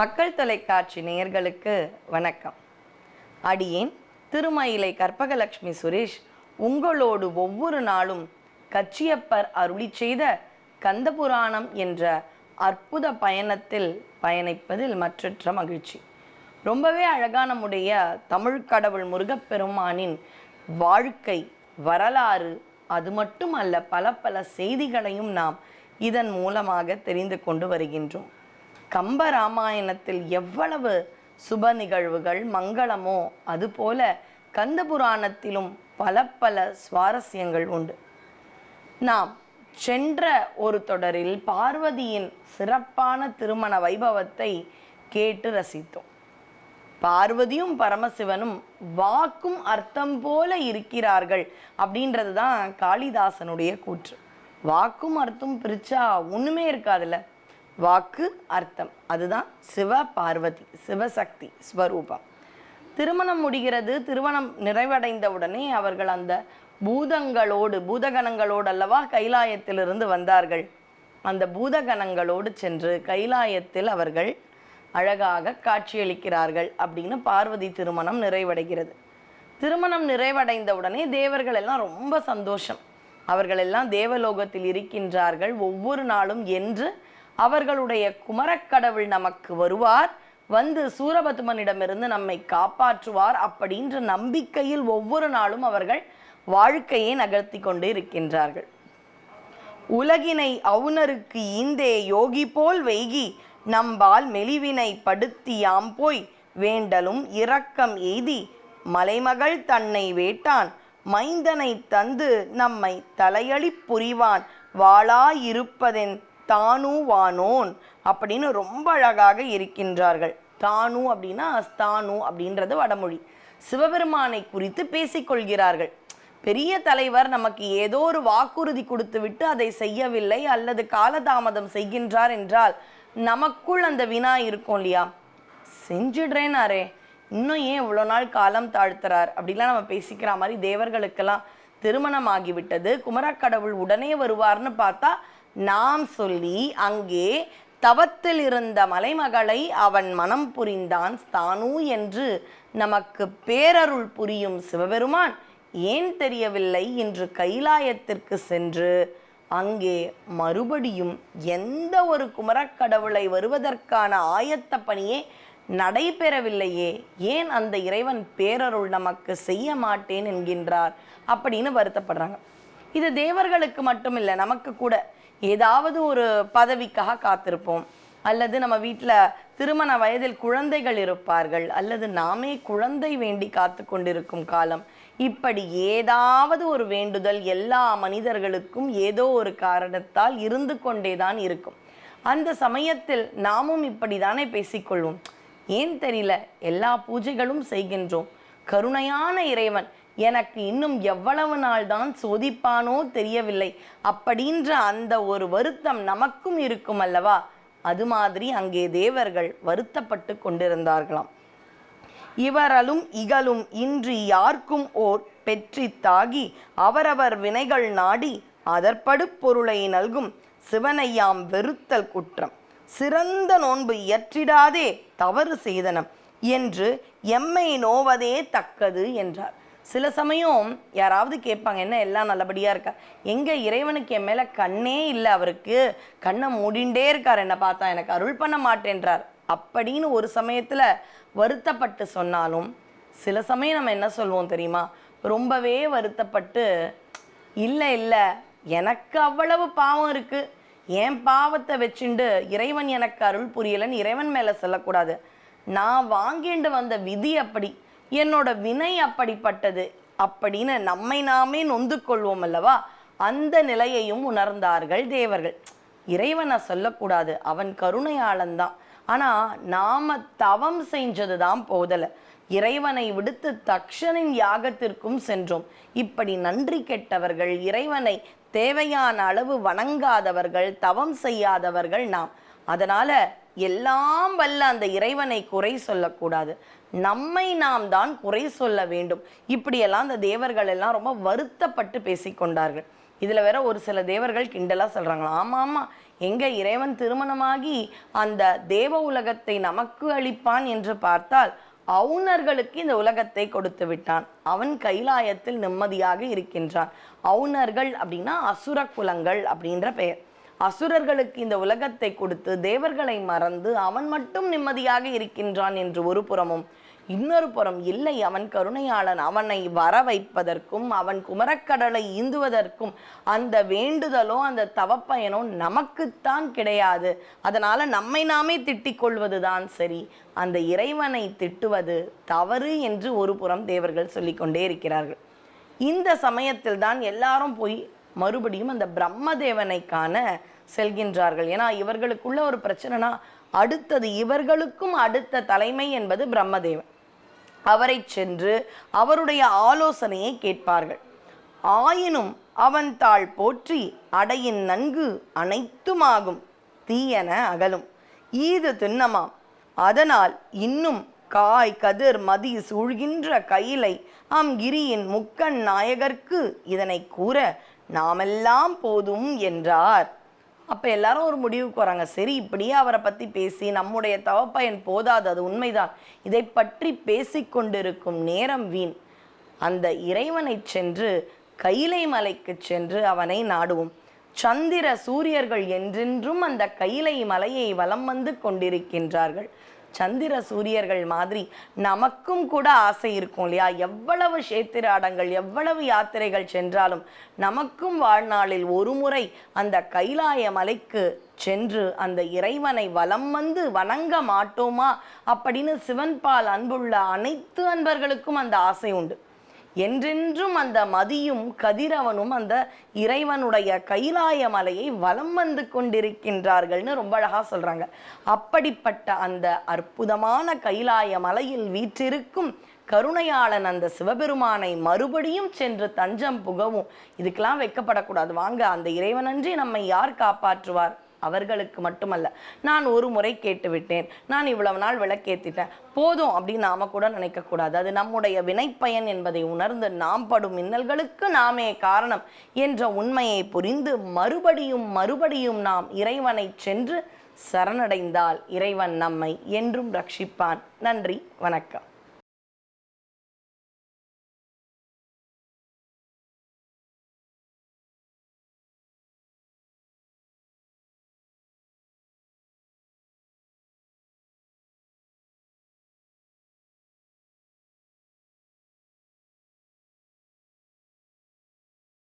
மக்கள் தொலைக்காட்சி நேயர்களுக்கு வணக்கம். அடியேன் திருமயிலை கற்பகலட்சுமி சுரேஷ் உங்களோடு ஒவ்வொரு நாளும் கச்சியப்பர் அருளி செய்த கந்தபுராணம் என்ற அற்புத பயணத்தில் பயணிப்பதில் மற்றற்ற மகிழ்ச்சி. ரொம்பவே அழகான நம்முடைய தமிழ் கடவுள் முருகப்பெருமானின் வாழ்க்கை வரலாறு அது மட்டுமல்ல பல பல செய்திகளையும் நாம் இதன் மூலமாக தெரிந்து கொண்டு வருகின்றோம். கம்ப ராமாயணத்தில் எவ்வளவு சுப நிகழ்வுகள் மங்களமோ அதுபோல கந்த புராணத்திலும் பல பல சுவாரஸ்யங்கள் உண்டு. நாம் சென்ற ஒரு தொடரில் பார்வதியின் சிறப்பான திருமண வைபவத்தை கேட்டு ரசித்தோம். பார்வதியும் பரமசிவனும் வாக்கும் அர்த்தம் போல இருக்கிறார்கள் அப்படின்றது தான் காளிதாசனுடைய கூற்று. வாக்கும் அர்த்தம் பிரிச்சா ஒன்றுமே இருக்காதுல்ல. வாக்கு அர்த்தம். அதுதான் சிவ பார்வதி சிவசக்தி ஸ்வரூபம். திருமணம் முடிகிறது திருமணம் நிறைவடைந்தவுடனே அவர்கள் அந்த பூதங்களோடு பூதகணங்களோடு அல்லவா கைலாயத்திலிருந்து வந்தார்கள். அந்த பூதகணங்களோடு சென்று கைலாயத்தில் அவர்கள் அழகாக காட்சியளிக்கிறார்கள் அப்படின்னு பார்வதி திருமணம் நிறைவடைகிறது. திருமணம் நிறைவடைந்தவுடனே தேவர்கள் எல்லாம் ரொம்ப சந்தோஷம். அவர்கள் எல்லாம் தேவலோகத்தில் இருக்கின்றார்கள். ஒவ்வொரு நாளும் என்று அவர்களுடைய குமரக்கடவுள் நமக்கு வருவார். வந்து சூரபத்மனிடமிருந்து நம்மை காப்பாற்றுவார் அப்படின்ற நம்பிக்கையில் ஒவ்வொரு நாளும் அவர்கள் வாழ்க்கையை நகர்த்தி கொண்டு இருக்கின்றார்கள். உலகினை அவுணருக்கு ஈந்தே யோகி போல் வெய்கி நம்பால் மெலிவினை படுத்தியாம் போய் வேண்டலும் இரக்கம் எய்தி மலைமகள் தன்னை வேட்டான் மைந்தனை தந்து நம்மை தலையளி புரிவான் வாளாயிருப்பதென் தானு வானோன் அப்படின்னு ரொம்ப அழகாக இருக்கின்றார்கள். தானு அப்படின்னா அஸ்தானு அப்படின்றது வடமொழி. சிவபெருமானை குறித்து பேசிக்கொள்கிறார்கள் பெரிய தலைவர் நமக்கு ஏதோ ஒரு வாக்குறுதி கொடுத்து விட்டு அதை செய்யவில்லை அல்லது காலதாமதம் செய்கின்றார் என்றால் நமக்குள் அந்த வினா இருக்கும் இல்லையா? செஞ்சிடுறேனாரே இன்னும் ஏன் இவ்வளோ நாள் காலம் தாழ்த்துறார்? அப்படிலாம் நம்ம பேசிக்கிற மாதிரி தேவர்களுக்கெல்லாம் திருமணம் ஆகிவிட்டது குமரக்கடவுள் உடனே வருவார்னு பார்த்தா நாம் சொல்லி அங்கே தவத்தில் இருந்த மலைமகளை அவன் மனம் புரிந்தான் ஸ்தானு என்று நமக்கு பேரருள் புரியும் சிவபெருமான். ஏன் தெரியவில்லை? இன்று கைலாயத்திற்கு சென்று அங்கே மறுபடியும் எந்த ஒரு குமரக்கடவுளை வருவதற்கான ஆயத்த பணியே நடைபெறவில்லையே. ஏன் அந்த இறைவன் பேரருள் நமக்கு செய்ய மாட்டேன் என்கின்றார்? அப்படின்னு வருத்தப்படுறாங்க. இது தேவர்களுக்கு மட்டும் இல்லை நமக்கு கூட. ஏதாவது ஒரு பதவிக்காக காத்திருப்போம். அல்லது நம்ம வீட்டில் திருமண வயதில் குழந்தைகள் இருப்பார்கள். அல்லது நாமே குழந்தை வேண்டி காத்து கொண்டிருக்கும் காலம். இப்படி ஏதாவது ஒரு வேண்டுதல் எல்லா மனிதர்களுக்கும் ஏதோ ஒரு காரணத்தால் இருந்து கொண்டே தான் இருக்கும். அந்த சமயத்தில் நாமும் இப்படிதானே பேசிக்கொள்வோம். ஏன் தெரியல? எல்லா பூஜைகளும் செய்கின்றோம். கருணையான இறைவன் எனக்கு இன்னும் எவ்வளவு நாள் தான் சோதிப்பானோ தெரியவில்லை. அப்படின்ற அந்த ஒரு வருத்தம் நமக்கும் இருக்கும் அல்லவா? அது மாதிரி அங்கே தேவர்கள் வருத்தப்பட்டு கொண்டிருந்தார்களாம். இவரலும் இகலும் இன்றி யார்க்கும் ஓர் பெற்றித்தாகி அவரவர் வினைகள் நாடி அதற்படு பொருளை நல்கும் சிவனையாம் வெறுத்தல் குற்றம். சிறந்த நோன்பு இயற்றிடாதே தவறு செய்தனம் என்று எம்மை நோவதே தக்கது என்றார். சில சமயம் யாராவது கேட்பாங்க என்ன எல்லாம் நல்லபடியாக இருக்கா? எங்கே இறைவனுக்கு என் மேலே கண்ணே இல்லை அவருக்கு. கண்ணை மூடிண்டே இருக்கார். என்னை பார்த்தா எனக்கு அருள் பண்ண மாட்டேன்றார். அப்படின்னு ஒரு சமயத்தில் வருத்தப்பட்டு சொன்னாலும் சில சமயம் நம்ம என்ன சொல்லுவோம் தெரியுமா? ரொம்பவே வருத்தப்பட்டு இல்லை இல்லை எனக்கு அவ்வளவு பாவம் இருக்குது என் பாவத்தை வச்சுண்டு இறைவன் எனக்கு அருள் புரியலைன்னு இறைவன் மேலே சொல்லக்கூடாது. நான் வாங்கிண்டு வந்த விதி அப்படி என்னோட வினை அப்படிப்பட்டது அப்படின்னு நம்மை நாமே நொந்து கொள்வோம் அல்லவா? அந்த நிலையையும் உணர்ந்தார்கள் தேவர்கள். இறைவனை சொல்லக்கூடாது அவன் கருணையாளன்தான். ஆனா நாம தவம் செஞ்சது தான் போதல. இறைவனை விடுத்து தக்ஷனின் யாகத்திற்கும் சென்றோம். இப்படி நன்றி கெட்டவர்கள் இறைவனை தேவையான அளவு வணங்காதவர்கள் தவம் செய்யாதவர்கள் நாம். அதனால எல்லாம் வல்ல அந்த இறைவனை குறை சொல்லக்கூடாது. நம்மை நாம் தான் குறை சொல்ல வேண்டும். இப்படியெல்லாம் அந்த தேவர்கள் எல்லாம் ரொம்ப வருத்தப்பட்டு பேசிக்கொண்டார்கள் இதில் வேற ஒரு சில தேவர்கள் கிண்டலாக சொல்கிறாங்களா ஆமாம் ஆமாம் எங்கே இறைவன் திருமணமாகி அந்த தேவ உலகத்தை நமக்கு அளிப்பான் என்று பார்த்தால் அவுணர்களுக்கு இந்த உலகத்தை கொடுத்து விட்டான். அவன் கைலாயத்தில் நிம்மதியாக இருக்கின்றான். அவுணர்கள் அப்படின்னா அசுர குலங்கள் அப்படின்ற பெயர். அசுரர்களுக்கு இந்த உலகத்தை கொடுத்து தேவர்களை மறந்து அவன் மட்டும் நிம்மதியாக இருக்கின்றான் என்று ஒரு புறமும் இன்னொரு புறம் இல்லை. அவன் கருணையாளன் அவனை வர வைப்பதற்கும் அவன் குமரக்கடலை ஈந்துவதற்கும் அந்த வேண்டுதலோ அந்த தவப்பயனோ நமக்குத்தான் கிடையாது. அதனால நம்மை நாமே திட்டிக் கொள்வதுதான் சரி. அந்த இறைவனை திட்டுவது தவறு என்று ஒரு புறம் தேவர்கள் சொல்லிக்கொண்டே இருக்கிறார்கள். இந்த சமயத்தில் தான் எல்லாரும் போய் மறுபடியும் அந்த பிரம்மதேவனை காண செல்கின்றார்கள். ஏன்னா இவர்களுக்குள்ள ஒரு பிரச்சனைனா அடுத்தது இவர்களுக்கும் அடுத்த தலைமை என்பது பிரம்மதேவன். அவரை சென்று அவருடைய ஆலோசனையை கேட்பார்கள். ஆயினும் அவன் தாள் போற்றி அடையின் நன்கு அனைத்துமாகும் தீயன அகலும். ஈது திண்ணமாம். அதனால் இன்னும் காய் கதிர் மதி சூழ்கின்ற கையிலை அம் கிரியின் முக்கண் நாயகர்க்கு இதனை கூற நாமெல்லாம் போதும் என்றார். அப்ப எல்லாரும் ஒரு முடிவுக்கு வராங்க. சரி இப்படியே அவரை பத்தி பேசி நம்முடைய தவப்பயன் போதாது அது உண்மைதான். இதை பற்றி பேசிக்கொண்டிருக்கும் நேரம் வீண். அந்த இறைவனை சென்று கைலை மலைக்கு சென்று அவனை நாடுவோம். சந்திர சூரியர்கள் என்றென்றும் அந்த கைலை மலையை வலம் வந்து கொண்டிருக்கின்றார்கள். சந்திர சூரியர்கள் மாதிரி நமக்கும் கூட ஆசை இருக்கும் இல்லையா? எவ்வளவு சேத்திராடங்கள் எவ்வளவு யாத்திரைகள் சென்றாலும் நமக்கும் வாழ்நாளில் ஒரு முறை அந்த கைலாய மலைக்கு சென்று அந்த இறைவனை வலம் வந்து வணங்க மாட்டோமா? அப்படின்னு சிவன்பால் அன்புள்ள அனைத்து அன்பர்களுக்கும் அந்த ஆசை உண்டு. என்றென்றும் அந்த மதியும் கதிரவனும் அந்த இறைவனுடைய கைலாய மலையை வலம் வந்து கொண்டிருக்கின்றார்கள்னு ரொம்ப அழகாக சொல்கிறாங்க அப்படிப்பட்ட அந்த அற்புதமான கைலாய மலையில் வீற்றிருக்கும் கருணையாளன் அந்த சிவபெருமானை மறுபடியும் சென்று தஞ்சம் புகவும் இதுக்கெல்லாம் வைக்கப்படக்கூடாது. வாங்க அந்த இறைவனன்றி நம்மை யார் காப்பாற்றுவார்? அவர்களுக்கு மட்டுமல்ல. நான் ஒரு முறை கேட்டுவிட்டேன். நான் இவ்வளவு நாள் விளக்கேத்திட்டேன். போதும் அப்படின்னு நாம கூட நினைக்கக்கூடாது. அது நம்முடைய வினைப்பயன் என்பதை உணர்ந்து நாம் படும் இன்னல்களுக்கு நாமே காரணம் என்ற உண்மையை புரிந்து மறுபடியும் மறுபடியும் நாம் இறைவனை சென்று சரணடைந்தால் இறைவன் நம்மை என்றும் ரட்சிப்பான். நன்றி. வணக்கம்.